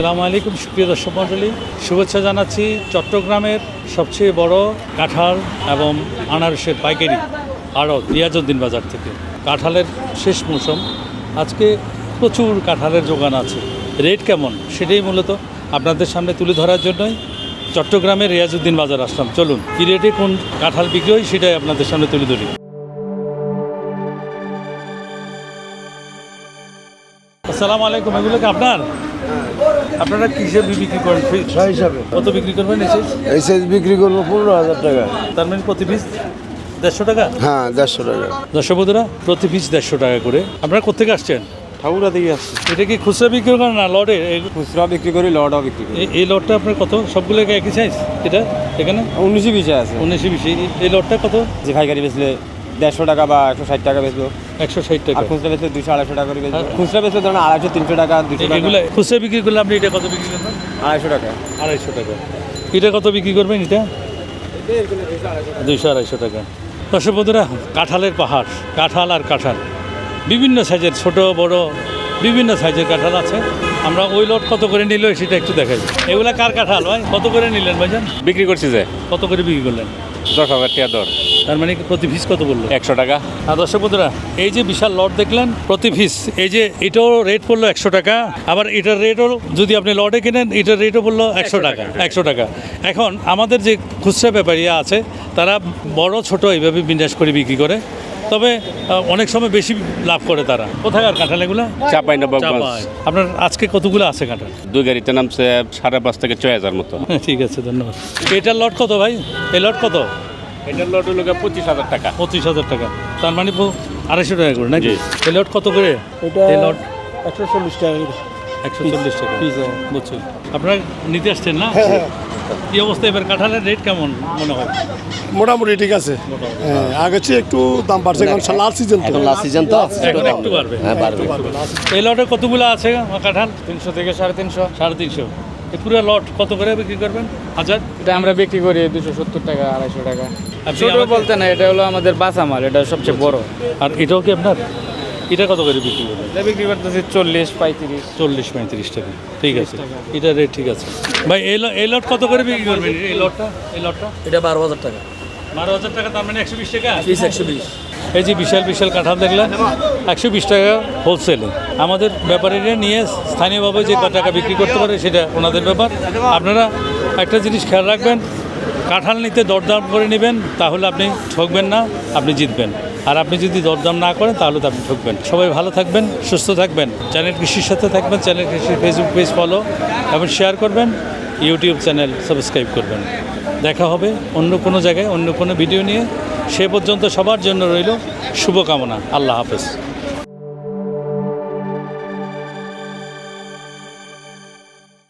আসসালামু আলাইকুম, সুপ্রিয় দর্শক মণ্ডলী। শুভেচ্ছা জানাচ্ছি চট্টগ্রামের সবচেয়ে বড় কাঁঠাল এবং আনারসের পাইকারি আরও রিয়াজউদ্দিন বাজার থেকে। কাঁঠালের শেষ মৌসুম। আজকে প্রচুর কাঁঠালের যোগান আছে। রেট কেমন? সেটাই মূলত আপনাদের সামনে তুলে ধরার জন্যই চট্টগ্রামের রিয়াজউদ্দিন বাজার আসলাম। চলুন, কী রেটে কোন কাঁঠাল বিক্রি হয় সেটাই আপনাদের সামনে তুলে ধরি। আসসালামু আলাইকুম, এগুলো কি আপনার? আপনারা কিসে বিক্রি করেন? ছয় হিসাবে। কত বিক্রি করবেন এসে এই সাইজ বিক্রি করব পনেরো হাজার টাকা। তার মানে প্রতি পিস দেড়শো টাকা? হ্যাঁ দেড়শো টাকা। দর্শক বন্ধুরা প্রতি পিস দেড়শো টাকা করে। আপনারা কোথেকে আসছেন? ঠাকুরা দিকে আসছে। এটা কি খুচরা বিক্রি করেন না লটে? খুচরা বিক্রি করি লটাও বিক্রি করি। এই- লটটা আপনার কত? সবগুলো একই সাইজ এটা? এখানে? উনিশে বিশে আছে। উনিশে বিশে। এই- লটটা কত? যে পাইকারি বেচলে দেড়শো টাকা বা একশো ষাট টাকা বেচবো। একশো ষাট টাকা। আর খুচরা বেচলে দুশো আড়াইশো টাকা করে বেচবো খুচরা বেচলে ধরেন আড়াইশো তিনশো টাকা দুশো টাকা। এগুলো খুচরা বিক্রি করলে আপনি এটা কত বিক্রি করবেন? আড়াইশো টাকা। আড়াইশো টাকা। এটা কত বিক্রি করবেন এটা? দুইশো আড়াইশো টাকা। দর্শক বন্ধুরা কাঁঠালের পাহাড় কাঁঠাল আর কাঁঠাল। বিভিন্ন সাইজের ছোট বড় বিভিন্ন সাইজের কাঁঠাল আছে। আমরা ওই লট কত করে নিল সেটা একটু দেখাই। এগুলা কার কাঁঠাল ভাই? কত করে নিলেন ভাইজান? বিক্রি করছি যে। কত করে বিক্রি করলেন? দশ হাজার টাকা দর। তার মানে কি প্রতি ফিস কত বলল? একশো টাকা। আর দর্শক বন্ধুরা এই যে বিশাল লট দেখলেন প্রতি ফিস এই যে এটাও রেট পড়ল একশো টাকা আবার এটার রেটও যদি আপনি লটে কেনেন এটার রেটও পড়ল একশো টাকা একশো টাকা। এখন আমাদের যে খুচরা ব্যাপারীরা আছে তারা বড় ছোট এইভাবে বিন্যাস করে বিক্রি করে। তবে অনেক সময় বেশি লাভ করে তারা। কোথাকার কাঁঠাল এগুলো? চাপাই। নবাবগঞ্জ। আপনার আজকে কতগুলো আছে কাঁঠাল? দুই গাড়িতে নামছে সাড়ে পাঁচ থেকে ছয় হাজার মতো। হ্যাঁ, ঠিক আছে ধন্যবাদ। এটার লট কত ভাই? এই লট কত? এটার লট হলো পঁচিশ হাজার টাকা। পঁচিশ হাজার টাকা। তার মানে আড়াইশো টাকা করে নাকি? এই লট কত করে? এই লট একশো চল্লিশ টাকা একশো চল্লিশ টাকা। হ্যাঁ। বুঝছি। আপনারা নিতে আসছেন না? কি অবস্থা? এবার কাঁঠালের রেট কেমন মনে হয়? মোটামুটি ঠিক আছে। হ্যাঁ, আগের চেয়ে একটু দাম বাড়ছে কারণ লাল সিজন তো। লাস্ট সিজন তো একটু বাড়বে। হ্যাঁ পারবে এই লটে কতগুলো আছে কাঁঠাল? তিনশো থেকে সাড়ে তিনশো। সাড়ে তিনশো। এই পুরো লট কত করে বিক্রি করবেন? হাজার? এটা আমরা বিক্রি করি দুশো সত্তর টাকা আড়াইশো টাকা। আপনি ছোট বলতে না এটা হলো আমাদের বাসা মাল এটা সবচেয়ে বড়। আর এটাও কি আপনার? এটা কত করে বিক্রি করবেন? এটা বিক্রি করতেছি চল্লিশ পঁয়ত্রিশ। চল্লিশ পঁয়ত্রিশ টাকা। ঠিক আছে। এটা রেট ঠিক আছে। ভাই এই ল- এই লট কত করে বিক্রি করবেন? এই লটটা? এই লটটা? এটা বারো হাজার টাকা। বারো হাজার টাকা তার মানে একশো বিশ টাকা? পিস একশো বিশ। এই যে বিশাল বিশাল কাঁঠাল দেখলেন একশো বিশ টাকা হোলসেলে আমাদের ব্যাপারীরা নিয়ে স্থানীয়ভাবে যে টাকা বিক্রি করতে পারে সেটা ওনাদের ব্যাপার। আপনারা একটা জিনিস খেয়াল রাখবেন কাঁঠাল নিতে দরদাম করে নেবেন তাহলে আপনি ঠকবেন না আপনি জিতবেন। আর আপনি যদি দরদাম না করেন তাহলে তো আপনি ঠকবেন। সবাই ভালো থাকবেন সুস্থ থাকবেন। চ্যানেল কৃষির সাথে থাকবেন চ্যানেল কৃষির ফেসবুক পেজ ফলো এবং শেয়ার করবেন। ইউটিউব চ্যানেল সাবস্ক্রাইব করবেন। দেখা হবে অন্য কোনো জায়গায়, অন্য কোনো ভিডিও নিয়ে। সে পর্যন্ত সবার জন্য রইল শুভকামনা। আল্লাহ হাফেজ।